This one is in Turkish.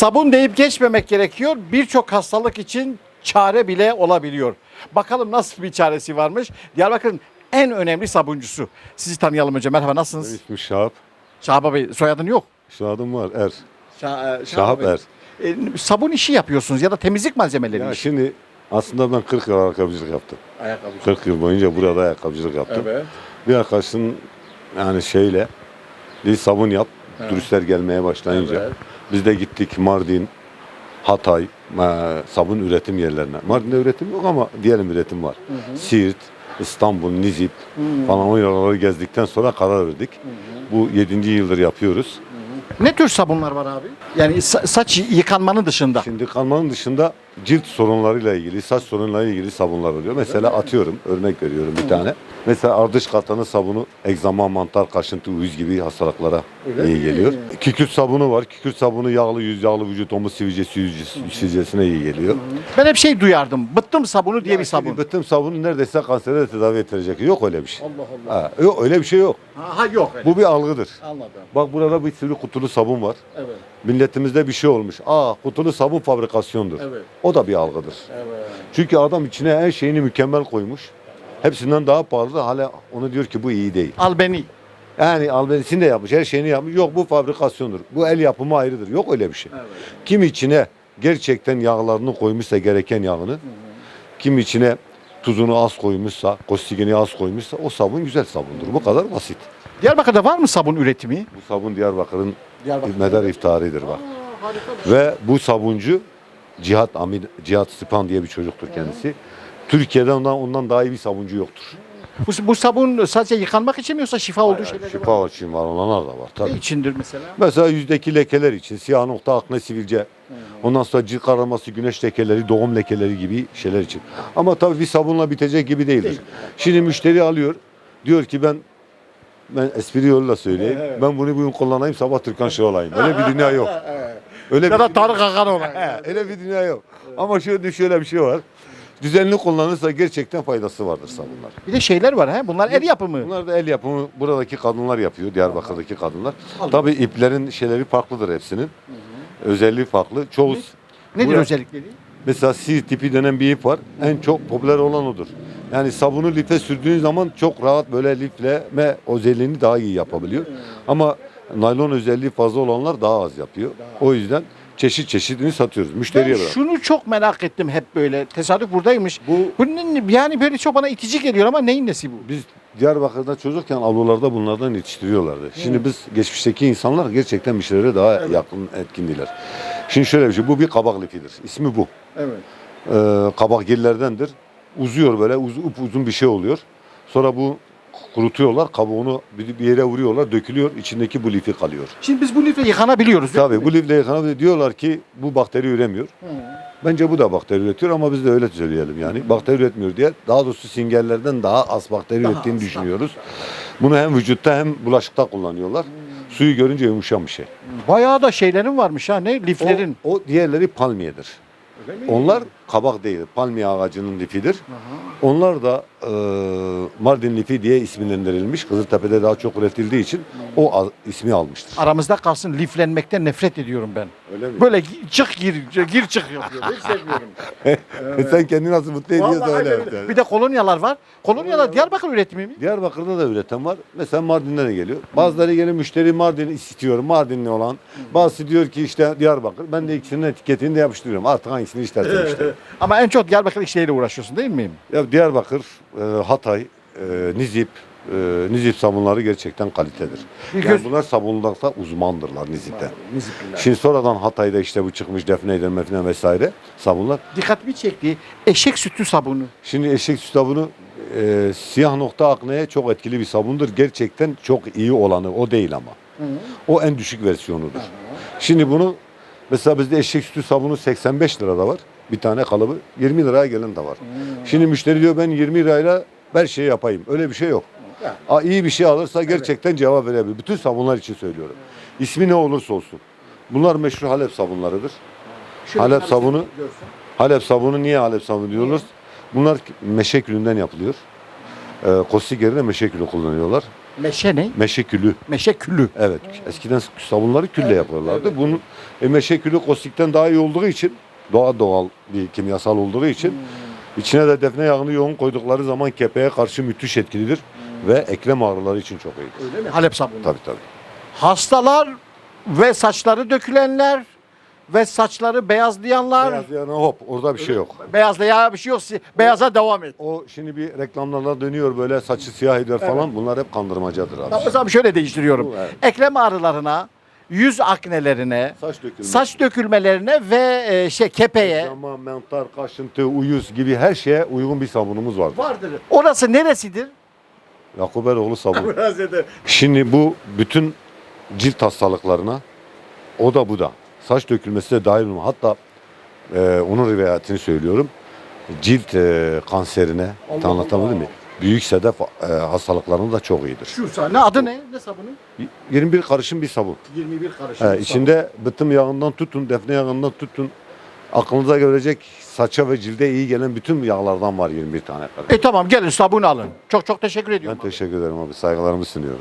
Sabun deyip geçmemek gerekiyor. Birçok hastalık için çare bile olabiliyor. Bakalım nasıl bir çaresi varmış. Diyarbakır'ın en önemli sabuncusu. Sizi tanıyalım önce. Merhaba nasılsınız? İsmi Şahap. Şahap Bey soyadın yok. Soyadım var Er. Şah, Şahap Er. E, sabun işi yapıyorsunuz ya da temizlik malzemeleri Ya işi. şimdi aslında ben 40 yıl ayakkabıcılık yaptım. Ayakkabı. 40 yıl boyunca burada ayakkabıcılık yaptım. Evet. Bir arkadaşın yani şeyle bir sabun yap. Turistler gelmeye başlayınca Evet. Biz de gittik Mardin, Hatay, e, sabun üretim yerlerine. Mardin'de üretim yok ama diyelim üretim var. Siirt, İstanbul, Nizip falan o yerleri gezdikten sonra karar verdik. Bu 7. yıldır yapıyoruz. Ne tür sabunlar var abi? Yani sa- saç yıkanmanın dışında. Şimdi kanmanın dışında cilt sorunlarıyla ilgili, saç sorunlarıyla ilgili sabunlar oluyor. Mesela atıyorum, örnek veriyorum bir tane. Mesela ardış katanı sabunu egzama, mantar, kaşıntı, uyuz gibi hastalıklara Öyle iyi mi? geliyor. Kükürt sabunu var. Kükürt sabunu yağlı yüz, yağlı vücut, omuz sivilcesi, yüz sivilcesine iyi geliyor. Ben hep şey duyardım. Bıttım sabunu diye bir sabun. Bıttım sabunu neredeyse kansere tedavi ettirecek. Yok öyle bir şey. Allah Allah. Ha, yok öyle bir şey yok. Ha, ha, yok öyle. Bu bir algıdır. Anladım. Bak burada bir sürü kutulu sabun var. Evet. Milletimizde bir şey olmuş. Aa kutulu sabun fabrikasyondur. Evet. O da bir algıdır. Evet. Çünkü adam içine her şeyini mükemmel koymuş. Hepsinden daha pahalı da hala onu diyor ki bu iyi değil. Al beni. Yani albenisini de yapmış, her şeyini yapmış. Yok bu fabrikasyondur. Bu el yapımı ayrıdır. Yok öyle bir şey. Evet. Kim içine gerçekten yağlarını koymuşsa gereken yağını, kim içine tuzunu az koymuşsa, kostigini az koymuşsa o sabun güzel sabundur. Bu kadar basit. Diyarbakır'da var mı sabun üretimi? Bu sabun Diyarbakır'ın Diyarbakır'da. medar iftaridir bak. harika bir şey. Ve bu sabuncu Cihat Amin, Cihat Stipan diye bir çocuktur kendisi. Türkiye'de ondan, ondan daha iyi bir sabuncu yoktur. Bu, bu sabun sadece yıkanmak için mi yoksa şifa olduğu şeyler de var? Şifa için var olanlar da var Ne tabii. içindir mesela? Mesela yüzdeki lekeler için siyah nokta, akne, sivilce, ondan sonra cilt kararması, güneş lekeleri, doğum lekeleri gibi şeyler için. Ama tabii bir sabunla bitecek gibi değildir. Şimdi müşteri alıyor, diyor ki ben ben espri yoluyla söyleyeyim. Ben bunu bugün kullanayım, sabah Türkan şey olayım. Öyle bir dünya yok. Öyle Ya bir da Tarık Akan olan. He, öyle bir dünya yok. Ama şöyle şöyle bir şey var. Düzenli kullanırsa gerçekten faydası vardır sabunlar. Bir de şeyler var ha. Bunlar el yapımı. Bunlar da el yapımı buradaki kadınlar yapıyor. Diyarbakır'daki kadınlar. Tabii iplerin şeyleri farklıdır hepsinin. Özelliği farklı. Çoğu Nedir Buraya- özellikleri? mesela C tipi denen bir ip var. En çok popüler olan odur. Yani sabunu life sürdüğün zaman çok rahat böyle lifleme özelliğini daha iyi yapabiliyor. Ama naylon özelliği fazla olanlar daha az yapıyor. O yüzden çeşit çeşidini satıyoruz. Ben Müşteriye bırak. şunu çok merak ettim hep böyle. Tesadüf buradaymış. Bu Bunun yani böyle çok bana itici geliyor ama neyin nesi bu? Biz Diyarbakır'da çocukken avlularda bunlardan yetiştiriyorlardı. Şimdi biz geçmişteki insanlar gerçekten bir şeylere daha yakın etkindiler. Şimdi şöyle bir şey, bu bir kabak lifidir. İsmi bu. Evet. Ee, kabak gillerdendir. Uzuyor böyle, uz, uzun bir şey oluyor. Sonra bu kurutuyorlar, kabuğunu bir bir yere vuruyorlar, dökülüyor, içindeki bu lifi kalıyor. Şimdi biz bu lifle yıkanabiliyoruz. değil Tabii mi? bu lifle yıkanabilir. Diyorlar ki bu bakteri üremiyor. Bence bu da bakteri üretiyor ama biz de öyle söyleyelim yani. Bakteri üretmiyor diye. Daha doğrusu singerlerden daha az bakteri Daha ürettiğini az, düşünüyoruz. Bunu hem vücutta hem bulaşıkta kullanıyorlar. Suyu görünce yumuşan bir şey. Bayağı da şeylerin varmış ha ne liflerin. O, o diğerleri palmiyedir. Onlar kabak değil, palmiye ağacının lifidir. Onlar da e, Mardin lifi diye isimlendirilmiş. Kızıltepe'de daha çok üretildiği için o al- ismi almıştır. Aramızda kalsın liflenmekten nefret ediyorum ben. Öyle mi? Böyle gi- çık gir gir çık yapıyor. Hiç sevmiyorum. Sen kendini nasıl mutlu ediyorsan Vallahi öyle. öyle. Bir de kolonyalar var. Kolonyalar Diyarbakır üretimi mi? Diyarbakır'da da üreten var. Mesela Mardin'den de geliyor. Bazıları geliyor müşteri Mardin istiyor. Mardinli olan. Bazısı diyor ki işte Diyarbakır. Ben de ikisinin etiketini de yapıştırıyorum. Artık hangisini istersen işte. Ama en çok Diyarbakır işleriyle uğraşıyorsun değil mi? Ya Diyarbakır, e, Hatay, e, Nizip, e, Nizip sabunları gerçekten kalitedir. Bir Yani göz- bunlar sabunlukta uzmandırlar Nizip'te. Şimdi sonradan Hatay'da işte bu çıkmış defneyden mefne vesaire sabunlar. Dikkatimi çekti. Eşek sütü sabunu. Şimdi eşek sütü sabunu e, siyah nokta akneye çok etkili bir sabundur. Gerçekten çok iyi olanı o değil ama. O en düşük versiyonudur. Şimdi bunu mesela bizde eşek sütü sabunu 85 lirada var. Bir tane kalıbı 20 liraya gelen de var. Şimdi müşteri diyor ben 20 lirayla her şeyi yapayım. Öyle bir şey yok. Ya. Aa, iyi bir şey alırsa gerçekten cevap verebilir. Bütün sabunlar için söylüyorum. İsmi ne olursa olsun. Bunlar meşhur Halep sabunlarıdır. Halep sabunu Halep sabunu niye Halep sabunu diyoruz? Bunlar meşe külünden yapılıyor. Ee, kostik yerine meşe külü kullanıyorlar. Meşe ne? Meşe külü. Meşe külü. Evet. Eskiden sabunları külle yapıyorlardı. Bunun e, meşe külü kostikten daha iyi olduğu için doğa doğal bir kimyasal olduğu için içine de defne yağını yoğun koydukları zaman kepeğe karşı müthiş etkilidir ve eklem ağrıları için çok iyidir. Öyle mi? Halep sabunu. Tabii tabii. Hastalar ve saçları dökülenler ve saçları beyazlayanlar. Beyaz yana hop orada bir şey yok. Beyazlaya bir şey yok. Beyaza devam et. O şimdi bir reklamlarla dönüyor böyle saçı siyah eder falan bunlar hep kandırmacadır abi. Ben mesela şöyle değiştiriyorum. Bu, evet. Eklem ağrılarına, yüz aknelerine, Saç dökülmesi. saç dökülmelerine ve e, şey kepeğe Yama, mantar, kaşıntı, uyuz gibi her şeye uygun bir sabunumuz var. vardır. Orası neresidir? Yakup Eroğlu sabun. Şimdi bu bütün cilt hastalıklarına o da bu da. Saç dökülmesi de dahil olma. Hatta e, onun rivayetini söylüyorum. Cilt e, kanserine Allah anlatabildim mi? Büyük sedef e, hastalıklarına da çok iyidir. Şu sahne adı ne? Ne sabunu? 21 karışım bir sabun. 21 karışım. He, içinde bıtım yağından tutun, defne yağından tutun. Aklınıza gelecek saça ve cilde iyi gelen bütün yağlardan var 21 tane karışım. E tamam gelin sabun alın. Çok çok teşekkür Ben ediyorum. teşekkür ederim abi. Saygılarımı sunuyorum.